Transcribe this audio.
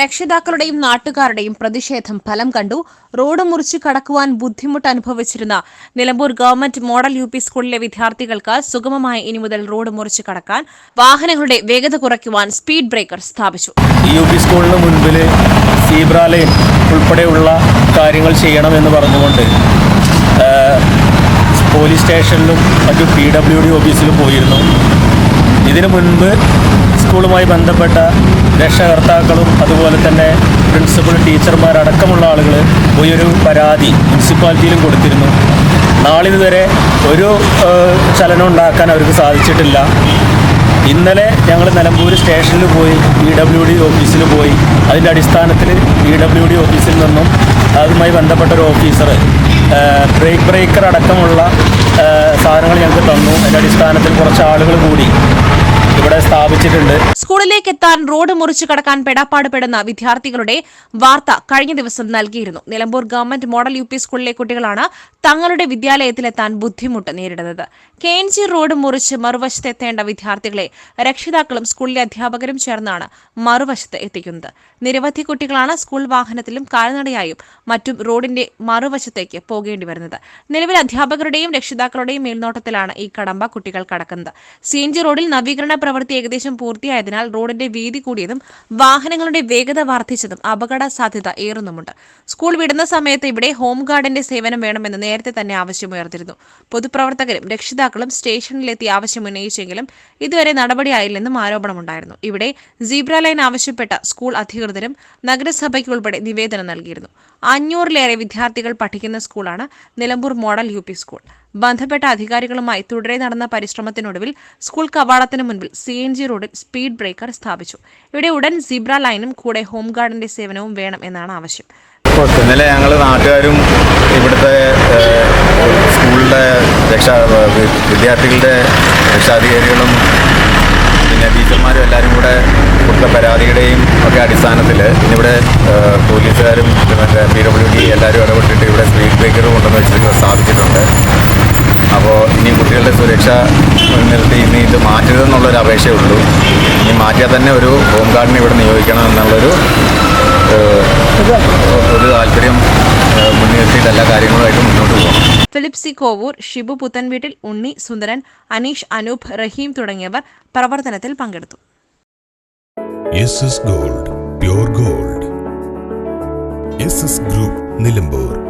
രക്ഷിതാക്കളുടെയും നാട്ടുകാരുടെയും പ്രതിഷേധം ഫലം കണ്ടു. റോഡ് മുറിച്ച് കടക്കുവാൻ ബുദ്ധിമുട്ട് അനുഭവിച്ചിരുന്ന നിലമ്പൂർ ഗവൺമെന്റ് മോഡൽ യു സ്കൂളിലെ വിദ്യാർത്ഥികൾക്ക് സുഗമമായി ഇനി മുതൽ റോഡ് മുറിച്ച് കടക്കാൻ വാഹനങ്ങളുടെ വേഗത കുറയ്ക്കുവാൻ സ്പീഡ് ബ്രേക്കർ സ്ഥാപിച്ചു. യു പി സ്കൂളിന് മുൻപിൽ സീബ്ര ലൈൻ ഉൾപ്പെടെയുള്ള കാര്യങ്ങൾ ചെയ്യണമെന്ന് പറഞ്ഞുകൊണ്ട് പോലീസ് സ്റ്റേഷനിലും മറ്റു പി ഡബ്ല്യു ഡി ഓഫീസിലും പോയിരുന്നു. ഇതിനു മുൻപ് സ്കൂളുമായി ബന്ധപ്പെട്ട രക്ഷകർത്താക്കളും അതുപോലെ തന്നെ പ്രിൻസിപ്പൽ ടീച്ചർമാരടക്കമുള്ള ആളുകൾ പോയി ഒരു പരാതി മുനിസിപ്പാലിറ്റിയിലും കൊടുത്തിരുന്നു. നാളിതുവരെ ഒരു ചലനം ഉണ്ടാക്കാൻ അവർക്ക് സാധിച്ചിട്ടില്ല. ഇന്നലെ ഞങ്ങൾ നിലമ്പൂർ സ്റ്റേഷനിൽ പോയി പി ഡബ്ല്യു ഡി ഓഫീസിൽ പോയി. അതിന്റെ അടിസ്ഥാനത്തിൽ പി ഡബ്ല്യു ഡി ഓഫീസിൽ നിന്നും അതുമായി ബന്ധപ്പെട്ട ഒരു ഓഫീസർ ബ്രേക്ക് ബ്രേക്കർ അടക്കമുള്ള സാധനങ്ങൾ ഞങ്ങൾക്ക് തന്നു. അതിന്റെ അടിസ്ഥാനത്തിൽ കുറച്ച് ആളുകൾ കൂടി ഇവിടെ സ്ഥാപിച്ചിട്ടുണ്ട്. സ്കൂളിലേക്ക് എത്താൻ റോഡ് മുറിച്ചു കടക്കാൻ പെടാപ്പാട് പെടുന്ന വിദ്യാർത്ഥികളുടെ വാർത്ത കഴിഞ്ഞ ദിവസം നൽകിയിരുന്നു. നിലമ്പൂർ ഗവൺമെന്റ് മോഡൽ യു സ്കൂളിലെ കുട്ടികളാണ് തങ്ങളുടെ വിദ്യാലയത്തിലെത്താൻ ബുദ്ധിമുട്ട് നേരിടുന്നത്. കെ റോഡ് മുറിച്ച് മറുവശത്ത് എത്തേണ്ട വിദ്യാർത്ഥികളെ രക്ഷിതാക്കളും സ്കൂളിലെ അധ്യാപകരും ചേർന്നാണ് മറുവശത്ത് എത്തിക്കുന്നത്. നിരവധി കുട്ടികളാണ് സ്കൂൾ വാഹനത്തിലും കാൽനടയായും മറ്റും റോഡിന്റെ മറുവശത്തേക്ക് പോകേണ്ടി വരുന്നത്. നിലവിൽ അധ്യാപകരുടെയും രക്ഷിതാക്കളുടെയും മേൽനോട്ടത്തിലാണ് ഈ കടമ്പ കുട്ടികൾ കടക്കുന്നത്. സി റോഡിൽ നവീകരണ പ്രവൃത്തി ഏകദേശം പൂർത്തിയായതിനാൽ റോഡിന്റെ വീതി കൂടിയതും വാഹനങ്ങളുടെ വേഗത വർദ്ധിച്ചതും അപകട സാധ്യത ഏറുന്നുമുണ്ട്. സ്കൂൾ വിടുന്ന സമയത്ത് ഇവിടെ ഹോം ഗാർഡിന്റെ സേവനം വേണമെന്ന് നേരത്തെ തന്നെ ആവശ്യമുയർത്തിരുന്നു പൊതുപ്രവർത്തകരും രക്ഷിതാക്കളും സ്റ്റേഷനിലെത്തി ആവശ്യം ഉന്നയിച്ചെങ്കിലും ഇതുവരെ നടപടിയായില്ലെന്നും ആരോപണമുണ്ടായിരുന്നു. ഇവിടെ സീബ്ര ലൈൻ ആവശ്യപ്പെട്ട സ്കൂൾ അധികൃതരും നഗരസഭയ്ക്കുൾപ്പെടെ നിവേദനം നൽകിയിരുന്നു. അഞ്ഞൂറിലേറെ വിദ്യാർത്ഥികൾ പഠിക്കുന്ന സ്കൂളാണ് നിലമ്പൂർ മോഡൽ യു സ്കൂൾ. ബന്ധപ്പെട്ട അധികാരികളുമായി തുടരെ നടന്ന പരിശ്രമത്തിനൊടുവിൽ സ്കൂൾ കവാടത്തിന് മുൻപിൽ സി എൻ ജി റോഡിൽ സ്പീഡ് ബ്രേക്കർ സ്ഥാപിച്ചു. ഇവിടെ ഉടൻ സീബ്ര ലൈനും കൂടെ ഹോംഗാർഡിന്റെ സേവനവും വേണം എന്നാണ് ആവശ്യം. ഇന്നലെ ഞങ്ങൾ നാട്ടുകാരും ഇവിടുത്തെ സ്കൂളിലെ രക്ഷാ വിദ്യാർത്ഥികളുടെ രക്ഷാധികാരികളും പിന്നെ ടീച്ചർമാരും എല്ലാവരും കൂടെ കൊടുത്ത പരാതിയുടെയും ഒക്കെ അടിസ്ഥാനത്തിൽ ഇന്നിവിടെ പോലീസുകാരും മറ്റേ പി ഡബ്ല്യു ഡി എല്ലാവരും ഇടപെട്ടിട്ട് ഇവിടെ സ്പീഡ് ബ്രേക്കർ കൊണ്ടുവന്ന് വെച്ചിട്ട് സ്ഥാപിച്ചിട്ടുണ്ട്. അപ്പോൾ ഇനി കുട്ടികളുടെ സുരക്ഷ മുൻനിർത്തി ഇനി ഇത് മാറ്റരുതെന്നുള്ളൊരു അപേക്ഷയുള്ളൂ ഇനി മാറ്റിയാൽ തന്നെ ഒരു ഹോം ഗാർഡിനെ ഇവിടെ നിയോഗിക്കണം എന്നുള്ളൊരു ഒരു താല്പര്യം ഫിലിപ്പ് സി കോവൂർ ഷിബു പുത്തൻവീട്ടിൽ ഉണ്ണി സുന്ദരൻ അനീഷ് അനൂപ് റഹീം തുടങ്ങിയവർ പ്രവർത്തനത്തിൽ പങ്കെടുത്തു. Gold gold. ഗ്രൂപ്പ് നിലമ്പൂർ.